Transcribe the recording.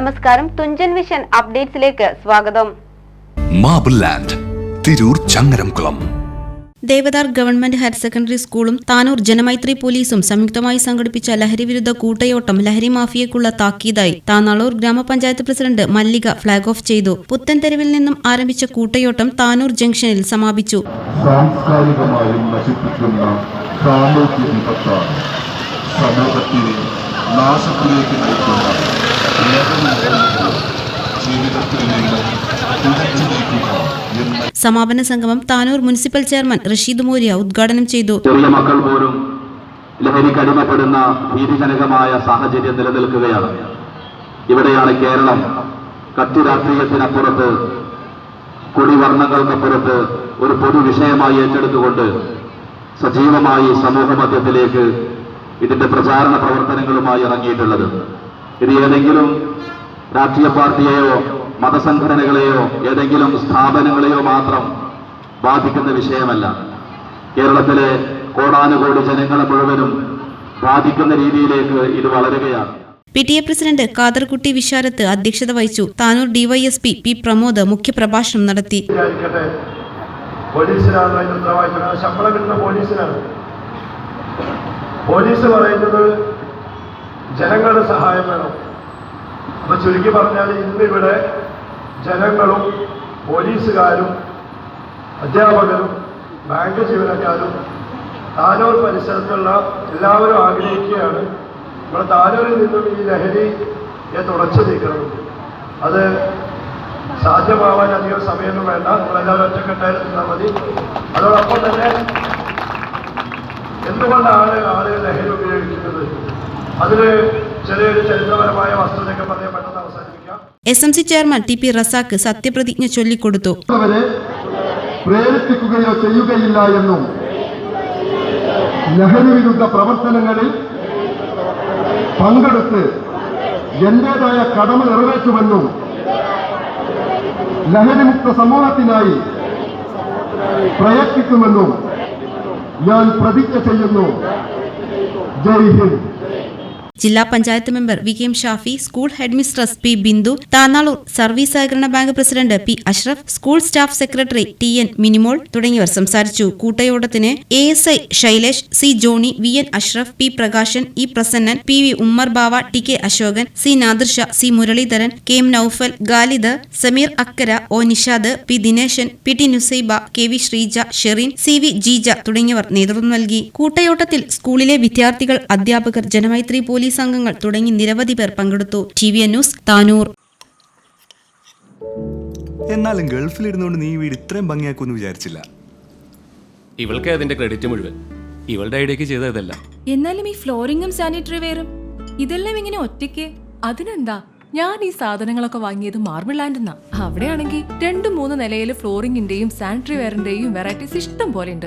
നമസ്കാരം. തുഞ്ചൻ വിഷൻ അപ്ഡേറ്റ്സിലേക്ക് സ്വാഗതം. Marble land Tirur Changaramkulam. Devadar government higher secondary സ്കൂളും താനൂർ ജനമൈത്രി പോലീസും സംയുക്തമായി സംഘടിപ്പിച്ച ലഹരിവിരുദ്ധ കൂട്ടയോട്ടം ലഹരി മാഫിയക്കുള്ള താക്കീതായി താനാളൂർ ഗ്രാമപഞ്ചായത്ത് പ്രസിഡന്റ് മല്ലിക ഫ്ളാഗ് ഓഫ് ചെയ്തു. പുത്തൻതെരുവിൽ നിന്നും ആരംഭിച്ച കൂട്ടയോട്ടം താനൂർ ജംഗ്ഷനിൽ സമാപിച്ചു. സാംസ്കാരികമായും നശിപ്പിക്കുന്ന സാമൂഹ്യ വിപത്താണ് സമൂഹത്തിനെ നാശത്തിലേക്ക് നയിക്കുന്ന സമാപന സംഗമം താനൂർ മുനിസിപ്പൽ ചെയർമാൻ റഷീദ് മോര്യ ഉദ്ഘാടനം ചെയ്തു. ചെറിയ മക്കൾ പോലും ലഹരിക്ക് അടിമപ്പെടുന്ന ഭീതിജനകമായ സാഹചര്യം നിലനിൽക്കുകയാണ്. ഇവിടെയാണ് കേരളം കത്തി രാഷ്ട്രീയത്തിനപ്പുറത്ത് കുടിവർണങ്ങൾക്കപ്പുറത്ത് ഒരു പൊതുവിഷയമായി ഏറ്റെടുത്തുകൊണ്ട് സജീവമായി സമൂഹ മധ്യത്തിലേക്ക് ഇതിന്റെ പ്രചാരണ പ്രവർത്തനങ്ങളുമായി ഇറങ്ങിയിട്ടുള്ളത്. ഇത് ഏതെങ്കിലും രാഷ്ട്രീയ പാർട്ടിയെയോ മതസംഘടനകളെയോ ഏതെങ്കിലും സ്ഥാപനങ്ങളെയോ മാത്രം ബാധിക്കുന്ന വിഷയമല്ല. കേരളത്തിലെ കോടാനുകോടി ജനങ്ങളെ മുഴുവനും ബാധിക്കുന്ന രീതിയിലേക്ക് ഇത് വളരുകയാണ്. P T A president Kaderkutty Visharath അധ്യക്ഷത വഹിച്ചു. താനൂർ ഡിവൈഎസ്പി പി പ്രമോദ് മുഖ്യപ്രഭാഷണം നടത്തി. പോലീസിനാണ് ഉത്തരവാദിത്തം. ശമ്പളം കിട്ടുന്ന പോലീസിനാണ്. പോലീസ് പറയുന്നത് ജനങ്ങളുടെ സഹായം വേണം. അപ്പൊ ചുരുക്കി പറഞ്ഞാൽ ഇന്ന് ഇവിടെ ജനങ്ങളും പോലീസുകാരും അധ്യാപകരും ബാങ്ക് ജീവനക്കാരും താനൂർ പരിസരത്തുള്ള എല്ലാവരും ആഗ്രഹിക്കുകയാണ്. നമ്മുടെ താനൂരിൽ നിന്നും ഈ ലഹരിയെ തുടച്ചു നീക്കണം. അത് സാധ്യമാവാൻ അധികം സമയമൊന്നും വേണ്ട. നമ്മളെല്ലാവരും ഒറ്റക്കെട്ടായി നിന്നാൽ മതി. അതോടൊപ്പം തന്നെ എന്തുകൊണ്ടാണ് ആളുകൾ ലഹരി ഉപയോഗിക്കുന്നത്? ചെറിയൊരു ചരിത്രപരമായ വസ്തുതയൊക്കെ പറഞ്ഞ് പെട്ടെന്ന് അവസാനിപ്പിക്കാം. S M C chairman T P Razak സത്യപ്രതിജ്ഞ ചൊല്ലിക്കൊടുത്തു. പ്രേരിപ്പിക്കുകയോ ചെയ്യുകയില്ല എന്നും ലഹരി വിരുദ്ധ പ്രവർത്തനങ്ങളിൽ പങ്കെടുത്ത് എന്റേതായ കടമ നിറവേറ്റുമെന്നും ലഹരിമുക്ത സമൂഹത്തിനായി പ്രയത്നിക്കുമെന്നും ഞാൻ പ്രതിജ്ഞ ചെയ്യുന്നു. ജയ് ഹിന്ദ്. ജില്ലാ panchayat member V K M Shafi school headmistress P Bindu Thannalur service സഹകരണ bank president P Ashraf school staff secretary T N Minimol തുടങ്ങിയവർ സംസാരിച്ചു. കൂട്ടയോട്ടത്തിന് A S I Shailesh C Johny V N Ashraf P Prakashan E Prasannan P V Ummer Bava T K Asokan C Nadirsha C Muraleedharan K M Noufal Galid Sameer Akkara O Nishad P Dineshan P T Nusaiba K V Sreeja Shereen C V Jeeja തുടങ്ങിയവർ നേതൃത്വം നൽകി. കൂട്ടയോട്ടത്തിൽ സ്കൂളിലെ വിദ്യാർത്ഥികൾ അധ്യാപകർ Janamaithri police അംഗങ്ങൾ തുടങ്ങി നിരവധി പേർ പങ്കെടുത്തു. T V news Tanur. എന്നാലും ഗൾഫിൽ ഇരുന്നുകൊണ്ട് നീ വീട് ഇത്രയും ഭംഗിയാക്കുമെന്ന് വിചാരിച്ചില്ല. ഇവൾക്ക് അതിന്റെ ക്രെഡിറ്റ് മുഴുവൻ. ഇവളുടെ ഐഡിയക്ക് ചെയ്തതല്ല എന്നാലും ഈ ഫ്ലോറിങ്ങും സാനിറ്ററി വെയറും ഇതെല്ലാം ഇങ്ങനെ ഒറ്റയ്ക്ക്? അതിനെന്താ? ഞാൻ ഈ സാധനങ്ങളൊക്കെ വാങ്ങിയത് മാർബിൾ ലാൻഡിന്നാ അവിടെയാണെങ്കിൽ രണ്ടു മൂന്ന് നിലയിൽ ഫ്ലോറിങ്ങിന്റെയും സാനിറ്ററി വെയറിന്റെയും വെറൈറ്റീസ് ഇഷ്ടം പോലെ ഉണ്ട്.